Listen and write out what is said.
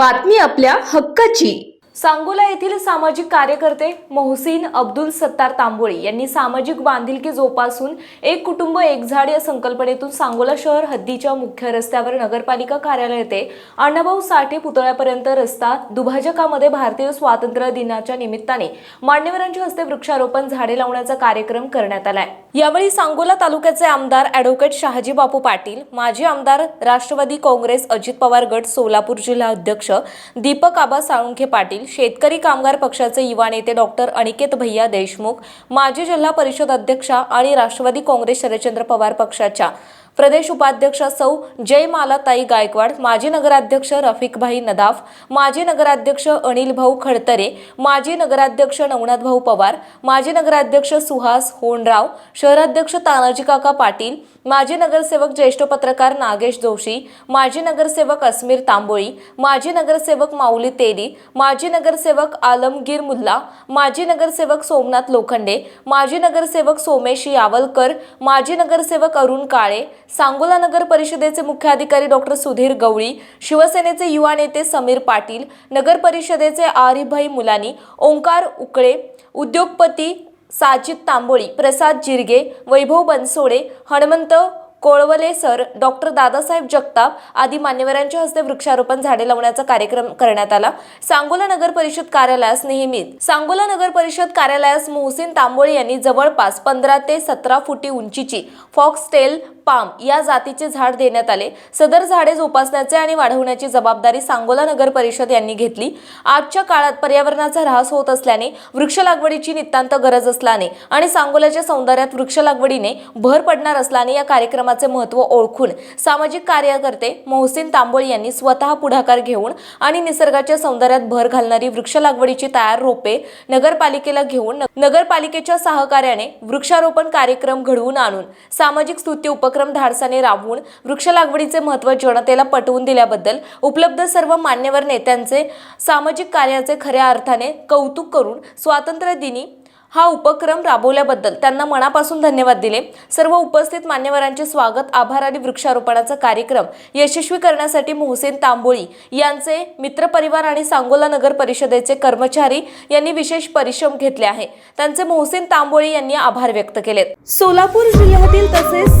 बातमी आपल्या हक्काची. सांगोला येथील सामाजिक कार्यकर्ते मोहसिन अब्दुल सत्तार तांबोळी यांनी सामाजिक बांधिलकी जोपासून एक कुटुंब एक झाड या संकल्पनेतून सांगोला शहर हद्दीच्या मुख्य रस्त्यावर नगरपालिका कार्यालय येथे अण्णाभाऊ साठे पुतळ्यापर्यंत रस्ता दुभाजकामध्ये भारतीय स्वातंत्र्य दिनाच्या निमित्ताने मान्यवरांच्या हस्ते वृक्षारोपण झाडे लावण्याचा कार्यक्रम करण्यात आला आहे यावेळी सांगोला तालुक्याचे आमदार ॲडव्होकेट शहाजी बापू पाटील माजी आमदार राष्ट्रवादी काँग्रेस अजित पवार गट सोलापूर जिल्हा अध्यक्ष दीपक आबा साळुंखे पाटील शेतकरी कामगार पक्षाचे युवा नेते डॉक्टर अनिकेत भैया देशमुख माजी जिल्हा परिषद अध्यक्षा आणि राष्ट्रवादी काँग्रेस शरदचंद्र पवार पक्षाच्या प्रदेश उपाध्यक्ष सौ जयमालाताई गायकवाड माजी नगराध्यक्ष रफिकभाई नदाफ माजी नगराध्यक्ष अनिल भाऊ खडतरे माजी नगराध्यक्ष नवनाथ भाऊ पवार माजी नगराध्यक्ष सुहास होणराव शहराध्यक्ष तानाजी काका पाटील माजी नगरसेवक ज्येष्ठ पत्रकार नागेश जोशी माजी नगरसेवक अस्मीर तांबोळी माजी नगरसेवक माऊली तेरी माजी नगरसेवक आलमगीर मुल्ला माजी नगरसेवक सोमनाथ लोखंडे माजी नगरसेवक सोमेश यावलकर माजी नगरसेवक अरुण काळे सांगोला नगर परिषदेचे मुख्याधिकारी डॉक्टर सुधीर गवळी शिवसेनेचे युवा नेते समीर पाटील नगर परिषदेचे आरिभाई मुलानी ओंकार उकळे उद्योगपती साजिद तांबोळी प्रसाद जिरगे वैभव बनसोडे हनुमंत कोळवले सर डॉक्टर दादासाहेब जगताप आदी मान्यवरांच्या हस्ते वृक्षारोपण झाडे लावण्याचा कार्यक्रम करण्यात आला. सांगोला नगर परिषद कार्यालयास नेहमीच सांगोला नगर परिषद कार्यालयास मोहसिन तांबोळी यांनी जवळपास पंधरा ते सतरा फुटी उंचीची फॉक्सटेल पाम या जातीचे झाड देण्यात आले. सदर झाडे जोपासण्याचे आणि वाढवण्याची जबाबदारी सांगोला नगर परिषद यांनी घेतली. आजच्या काळात पर्यावरणाचा ऱ्हास होत असल्याने वृक्ष लागवडीची नितांत गरज असल्याने आणि सांगोल्याच्या सौंदर्यात वृक्ष लागवडीने भर पडणार असल्याने या कार्यक्रमाचे महत्त्व ओळखून सामाजिक कार्यकर्ते मोहसिन तांबोळ यांनी स्वतः पुढाकार घेऊन आणि निसर्गाच्या सौंदर्यात भर घालणारी वृक्ष लागवडीची तयार रोपे नगरपालिकेला घेऊन नगरपालिकेच्या सहकार्याने वृक्षारोपण कार्यक्रम घडवून आणून सामाजिक स्तुत्य उपक्रम धाडसाने राबवून वृक्ष लागवडीचे महत्त्व जनतेला पटवून दिल्याबद्दल उपलब्ध सर्व मान्यवर नेत्यांचे सामाजिक कार्याचे खऱ्या अर्थाने कौतुक करून स्वातंत्र्य दिनी हा उपक्रम राबवल्याबद्दल त्यांना मनापासून धन्यवाद दिले. सर्व उपस्थित मान्यवरांचे स्वागत आभार आणि वृक्षारोपणाचा कार्यक्रम यशस्वी करण्यासाठी मोहसेन तांबोळी यांचे मित्रपरिवार आणि सांगोला नगर परिषदेचे कर्मचारी यांनी विशेष परिश्रम घेतले आहे. त्यांचे मोहसेन तांबोळी यांनी आभार व्यक्त केलेत. सोलापूर जिल्ह्यातील तसेच